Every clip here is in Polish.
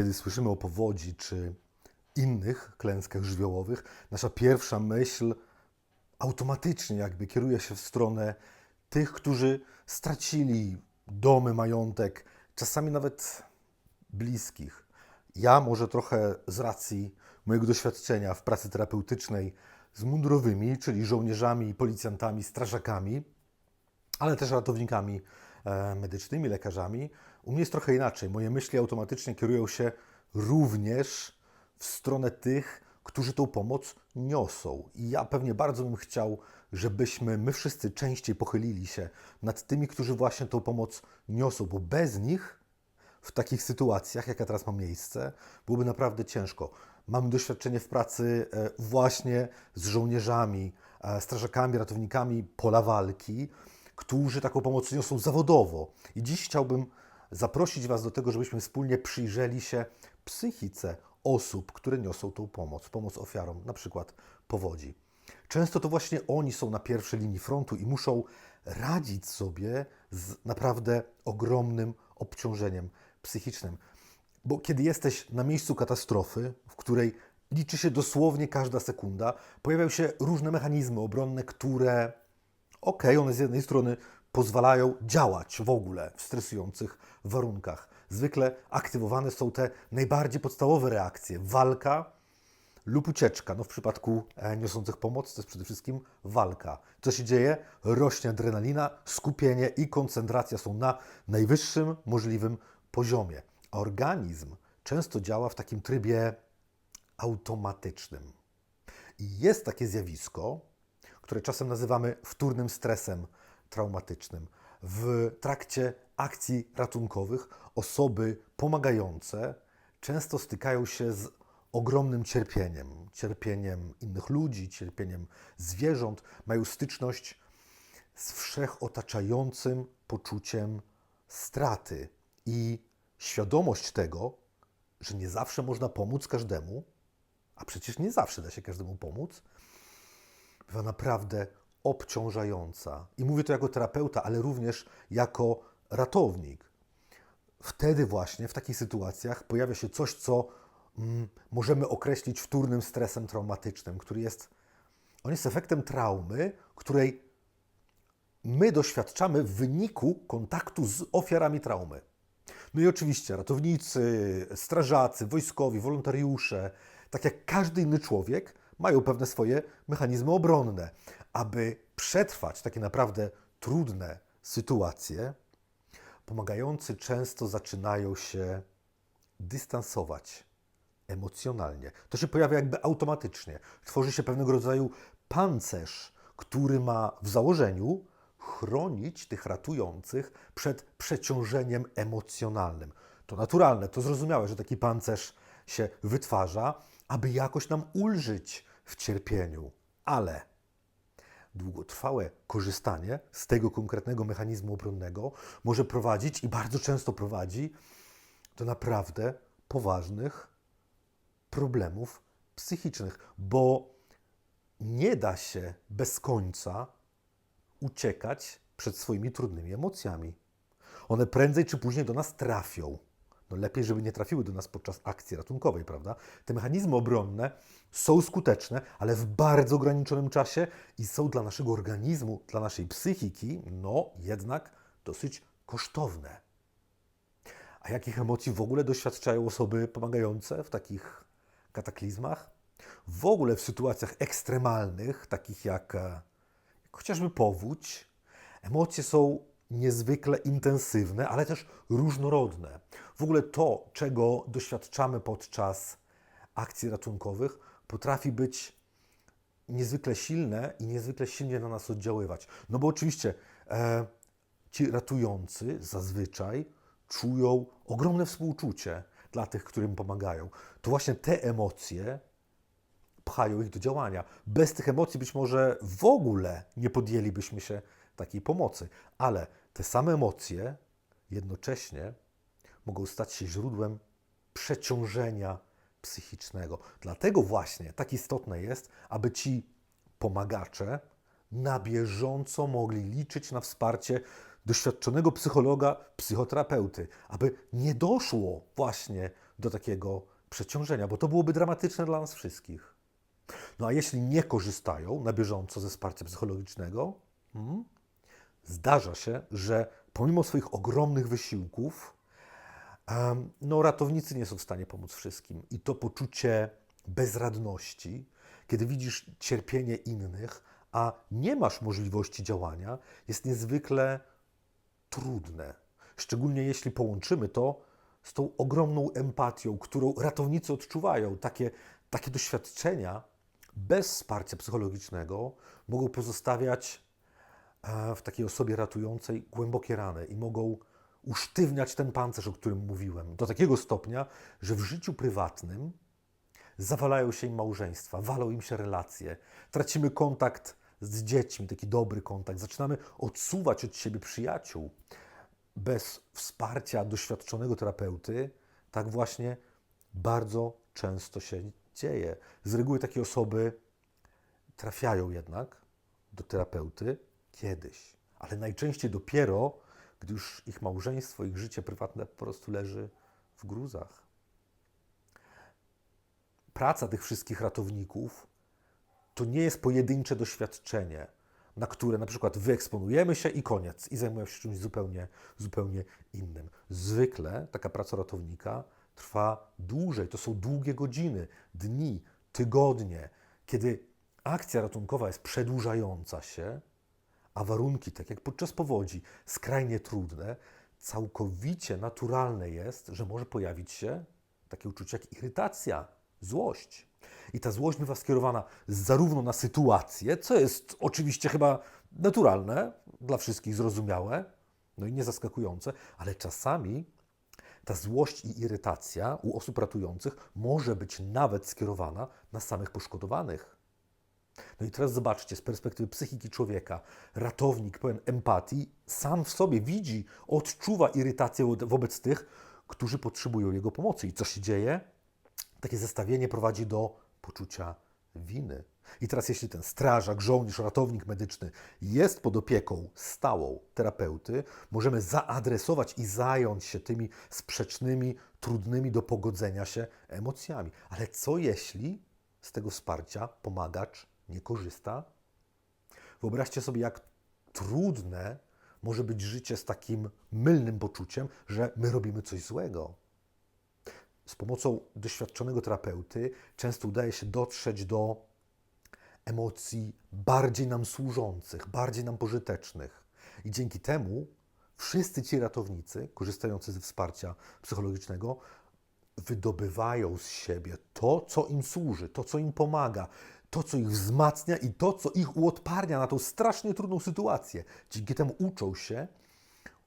Kiedy słyszymy o powodzi czy innych klęskach żywiołowych, nasza pierwsza myśl automatycznie jakby kieruje się w stronę tych, którzy stracili domy, majątek, czasami nawet bliskich. Ja może trochę z racji mojego doświadczenia w pracy terapeutycznej z mundurowymi, czyli żołnierzami, policjantami, strażakami, ale też ratownikami e, medycznymi, lekarzami. U mnie jest trochę inaczej. Moje myśli automatycznie kierują się również w stronę tych, którzy tą pomoc niosą. I ja pewnie bardzo bym chciał, żebyśmy my wszyscy częściej pochylili się nad tymi, którzy właśnie tą pomoc niosą, bo bez nich w takich sytuacjach, jaka teraz ma miejsce, byłoby naprawdę ciężko. Mamy doświadczenie w pracy e, właśnie z żołnierzami, e, strażakami, ratownikami pola walki, którzy taką pomoc niosą zawodowo. I dziś chciałbym zaprosić Was do tego, żebyśmy wspólnie przyjrzeli się psychice osób, które niosą tą pomoc, pomoc ofiarom, na przykład powodzi. Często to właśnie oni są na pierwszej linii frontu i muszą radzić sobie z naprawdę ogromnym obciążeniem psychicznym. Bo kiedy jesteś na miejscu katastrofy, w której liczy się dosłownie każda sekunda, pojawiają się różne mechanizmy obronne, które, okej, one z jednej strony pozwalają działać w ogóle w stresujących warunkach. Zwykle aktywowane są te najbardziej podstawowe reakcje: walka lub ucieczka. No w przypadku e, niosących pomoc to jest przede wszystkim walka. Co się dzieje? Rośnie adrenalina, skupienie i koncentracja są na najwyższym możliwym poziomie. Organizm często działa w takim trybie automatycznym. I jest takie zjawisko, które czasem nazywamy wtórnym stresem traumatycznym. W trakcie akcji ratunkowych osoby pomagające często stykają się z ogromnym cierpieniem, cierpieniem innych ludzi, cierpieniem zwierząt, mają styczność z wszechotaczającym poczuciem straty. I świadomość tego, że nie zawsze można pomóc każdemu, a przecież nie zawsze da się każdemu pomóc, bywa naprawdę obciążająca. I mówię to jako terapeuta, ale również jako ratownik. Wtedy właśnie, w takich sytuacjach, pojawia się coś, co mm, możemy określić wtórnym stresem traumatycznym, który jest, on jest efektem traumy, której my doświadczamy w wyniku kontaktu z ofiarami traumy. No i oczywiście ratownicy, strażacy, wojskowi, wolontariusze, tak jak każdy inny człowiek, mają pewne swoje mechanizmy obronne. Aby przetrwać takie naprawdę trudne sytuacje, pomagający często zaczynają się dystansować emocjonalnie. To się pojawia jakby automatycznie. Tworzy się pewnego rodzaju pancerz, który ma w założeniu chronić tych ratujących przed przeciążeniem emocjonalnym. To naturalne, to zrozumiałe, że taki pancerz się wytwarza, aby jakoś nam ulżyć w cierpieniu. Ale długotrwałe korzystanie z tego konkretnego mechanizmu obronnego może prowadzić i bardzo często prowadzi do naprawdę poważnych problemów psychicznych, bo nie da się bez końca uciekać przed swoimi trudnymi emocjami. One prędzej czy później do nas trafią. No lepiej, żeby nie trafiły do nas podczas akcji ratunkowej, prawda? Te mechanizmy obronne są skuteczne, ale w bardzo ograniczonym czasie i są dla naszego organizmu, dla naszej psychiki, no jednak dosyć kosztowne. A jakich emocji w ogóle doświadczają osoby pomagające w takich kataklizmach? W ogóle w sytuacjach ekstremalnych, takich jak, jak chociażby powódź, emocje są niezwykle intensywne, ale też różnorodne. W ogóle to, czego doświadczamy podczas akcji ratunkowych, potrafi być niezwykle silne i niezwykle silnie na nas oddziaływać. No bo oczywiście e, ci ratujący zazwyczaj czują ogromne współczucie dla tych, którym pomagają. To właśnie te emocje pchają ich do działania. Bez tych emocji być może w ogóle nie podjęlibyśmy się takiej pomocy, ale te same emocje jednocześnie mogą stać się źródłem przeciążenia psychicznego. Dlatego właśnie tak istotne jest, aby ci pomagacze na bieżąco mogli liczyć na wsparcie doświadczonego psychologa, psychoterapeuty, aby nie doszło właśnie do takiego przeciążenia, bo to byłoby dramatyczne dla nas wszystkich. No a jeśli nie korzystają na bieżąco ze wsparcia psychologicznego, mm, zdarza się, że pomimo swoich ogromnych wysiłków, no, ratownicy nie są w stanie pomóc wszystkim. I to poczucie bezradności, kiedy widzisz cierpienie innych, a nie masz możliwości działania, jest niezwykle trudne. Szczególnie jeśli połączymy to z tą ogromną empatią, którą ratownicy odczuwają. Takie, takie doświadczenia bez wsparcia psychologicznego mogą pozostawiać w takiej osobie ratującej głębokie rany i mogą usztywniać ten pancerz, o którym mówiłem, do takiego stopnia, że w życiu prywatnym zawalają się im małżeństwa, walą im się relacje, tracimy kontakt z dziećmi, taki dobry kontakt, zaczynamy odsuwać od siebie przyjaciół. Bez wsparcia doświadczonego terapeuty, tak właśnie bardzo często się dzieje. Z reguły takie osoby trafiają jednak do terapeuty kiedyś, ale najczęściej dopiero, gdy już ich małżeństwo, ich życie prywatne po prostu leży w gruzach. Praca tych wszystkich ratowników to nie jest pojedyncze doświadczenie, na które na przykład wyeksponujemy się i koniec, i zajmujemy się czymś zupełnie, zupełnie innym. Zwykle taka praca ratownika trwa dłużej, to są długie godziny, dni, tygodnie, kiedy akcja ratunkowa jest przedłużająca się, a warunki, tak jak podczas powodzi, skrajnie trudne, całkowicie naturalne jest, że może pojawić się takie uczucie jak irytacja, złość. I ta złość bywa skierowana zarówno na sytuację, co jest oczywiście chyba naturalne, dla wszystkich zrozumiałe, no i niezaskakujące, ale czasami ta złość i irytacja u osób ratujących może być nawet skierowana na samych poszkodowanych. No i teraz zobaczcie, z perspektywy psychiki człowieka, ratownik pełen empatii sam w sobie widzi, odczuwa irytację wo- wobec tych, którzy potrzebują jego pomocy. I co się dzieje? Takie zestawienie prowadzi do poczucia winy. I teraz, jeśli ten strażak, żołnierz, ratownik medyczny jest pod opieką stałą terapeuty, możemy zaadresować i zająć się tymi sprzecznymi, trudnymi do pogodzenia się emocjami. Ale co jeśli z tego wsparcia pomagacz nie korzysta? Wyobraźcie sobie, jak trudne może być życie z takim mylnym poczuciem, że my robimy coś złego z pomocą doświadczonego terapeuty często udaje się dotrzeć do emocji bardziej nam służących, bardziej nam pożytecznych. I dzięki temu wszyscy ci ratownicy, korzystający ze wsparcia psychologicznego, wydobywają z siebie to, co im służy, to, co im pomaga, to, co ich wzmacnia i to, co ich uodparnia na tą strasznie trudną sytuację. Dzięki temu uczą się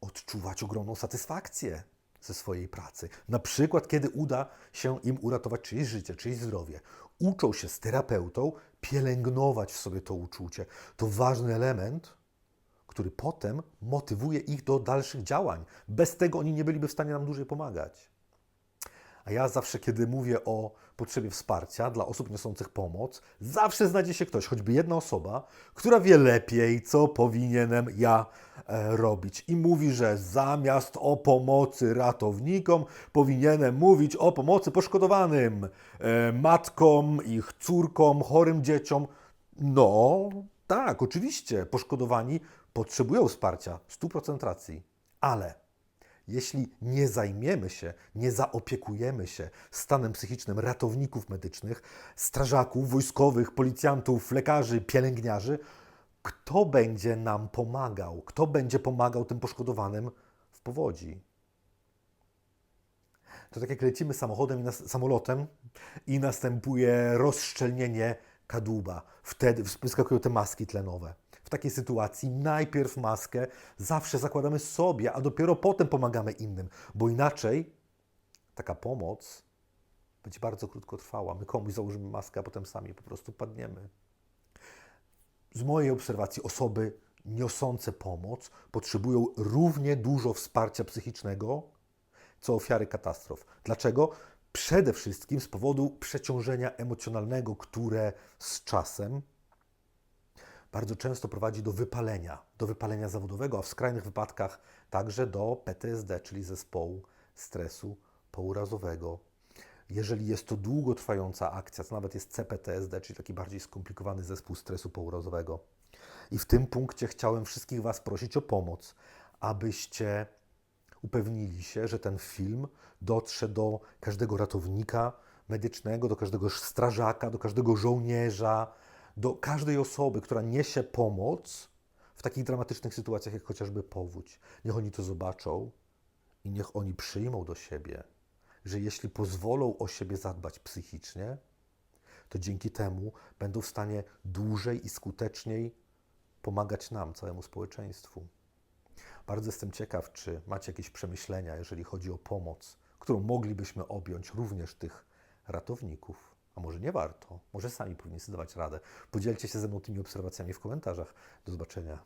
odczuwać ogromną satysfakcję ze swojej pracy. Na przykład, kiedy uda się im uratować czyjeś życie, czyjeś zdrowie. Uczą się z terapeutą pielęgnować w sobie to uczucie. To ważny element, który potem motywuje ich do dalszych działań. Bez tego oni nie byliby w stanie nam dłużej pomagać. A ja zawsze, kiedy mówię o potrzebie wsparcia dla osób niosących pomoc, zawsze znajdzie się ktoś, choćby jedna osoba, która wie lepiej, co powinienem ja e, robić. I mówi, że zamiast o pomocy ratownikom, powinienem mówić o pomocy poszkodowanym, e, matkom, ich córkom, chorym dzieciom. No, tak, oczywiście, poszkodowani potrzebują wsparcia, 100% racji, ale jeśli nie zajmiemy się, nie zaopiekujemy się stanem psychicznym ratowników medycznych, strażaków, wojskowych, policjantów, lekarzy, pielęgniarzy, kto będzie nam pomagał? Kto będzie pomagał tym poszkodowanym w powodzi? To tak jak lecimy samochodem i samolotem i następuje rozszczelnienie kadłuba. Wtedy wyskakują te maski tlenowe. Takiej sytuacji najpierw maskę zawsze zakładamy sobie, a dopiero potem pomagamy innym, bo inaczej taka pomoc będzie bardzo krótkotrwała. My komuś założymy maskę, a potem sami po prostu padniemy. Z mojej obserwacji osoby niosące pomoc potrzebują równie dużo wsparcia psychicznego, co ofiary katastrof. Dlaczego? Przede wszystkim z powodu przeciążenia emocjonalnego, które z czasem bardzo często prowadzi do wypalenia, do wypalenia zawodowego, a w skrajnych wypadkach także do PTSD, czyli zespołu stresu pourazowego. jeżeli jest to długotrwająca akcja, to nawet jest CPTSD, czyli taki bardziej skomplikowany zespół stresu pourazowego. I w tym punkcie chciałem wszystkich Was prosić o pomoc, abyście upewnili się, że ten film dotrze do każdego ratownika medycznego, do każdego strażaka, do każdego żołnierza, do każdej osoby, która niesie pomoc w takich dramatycznych sytuacjach, jak chociażby powódź. Niech oni to zobaczą i niech oni przyjmą do siebie, że jeśli pozwolą o siebie zadbać psychicznie, to dzięki temu będą w stanie dłużej i skuteczniej pomagać nam, całemu społeczeństwu. Bardzo jestem ciekaw, czy macie jakieś przemyślenia, jeżeli chodzi o pomoc, którą moglibyśmy objąć również tych ratowników. A może nie warto? Może sami powinniście dawać radę. Podzielcie się ze mną tymi obserwacjami w komentarzach. Do zobaczenia.